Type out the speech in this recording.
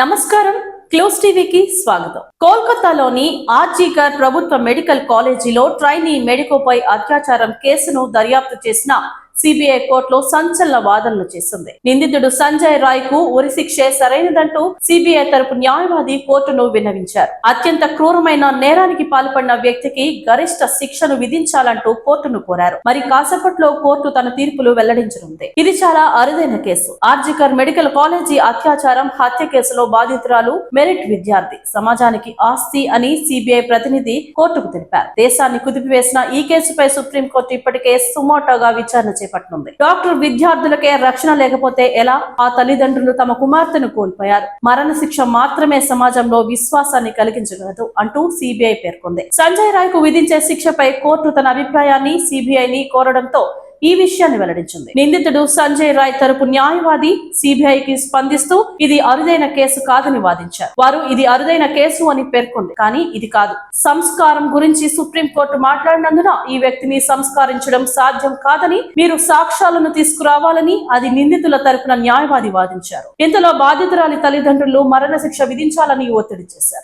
నమస్కారం. క్లోజ్ టీవీకి స్వాగతం. కోల్కతాలోని ఆర్జీకర్ ప్రభుత్వ మెడికల్ కాలేజీలో ట్రైనీ మెడికోపై అత్యాచారం కేసును దర్యాప్తు చేసిన సిబిఐ కోర్టులో సంచలన వాదనలు చేసింది. నిందితుడు సంజయ్ రాయ్కు ఉరిశిక్షే సరైనదంటూ సిబిఐ తరపు న్యాయవాది కోర్టును విన్నవించారు. అత్యంత క్రూరమైన నేరానికి పాల్పడిన వ్యక్తికి గరిష్ట శిక్షను విధించాలంటూ కోర్టును కోరారు. మరి కాసేపట్లో కోర్టు తన తీర్పులు వెల్లడించనుంది. ఇది చాలా అరుదైన కేసు. ఆర్జికర్ మెడికల్ కాలేజీ అత్యాచారం హత్య కేసులో బాధితురాలు మెరిట్ విద్యార్థి. సమాజానికి ఆస్తి అని సిబిఐ ప్రతినిధి కోర్టుకు తెలిపారు. దేశాన్ని కుదిపివేసిన ఈ కేసుపై సుప్రీంకోర్టు ఇప్పటికే సుమోటోగా విచారణ చేపట్టనుంది. డాక్టర్ విద్యార్థులకే రక్షణ లేకపోతే ఎలా? ఆ తల్లిదండ్రులు తమ కుమార్తెను కోల్పోయారు. మరణ శిక్ష మాత్రమే సమాజంలో విశ్వాసాన్ని కలిగించగలదు అంటూ సిబిఐ పేర్కొంది. సంజయ్ రాయ్కు విధించే శిక్షపై కోర్టు తన అభిప్రాయాన్ని సిబిఐని కోరడంతో ఈ విషయాన్ని వెల్లడించింది. నిందితుడు సంజయ్ రాయ్ తరపు న్యాయవాది సిబిఐకి స్పందిస్తూ ఇది అరుదైన కేసు కాదని వాదించారు. వారు ఇది అరుదైన కేసు అని పేర్కొంది. కానీ ఇది కాదు. సంస్కారం గురించి సుప్రీంకోర్టు మాట్లాడినందున ఈ వ్యక్తిని సంస్కరించడం సాధ్యం కాదని మీరు సాక్ష్యాలను తీసుకురావాలని అది నిందితుల తరపున న్యాయవాది వాదించారు. ఇంతలో బాధితురాలి తల్లిదండ్రులు మరణశిక్ష విధించాలని ఒత్తిడి చేశారు.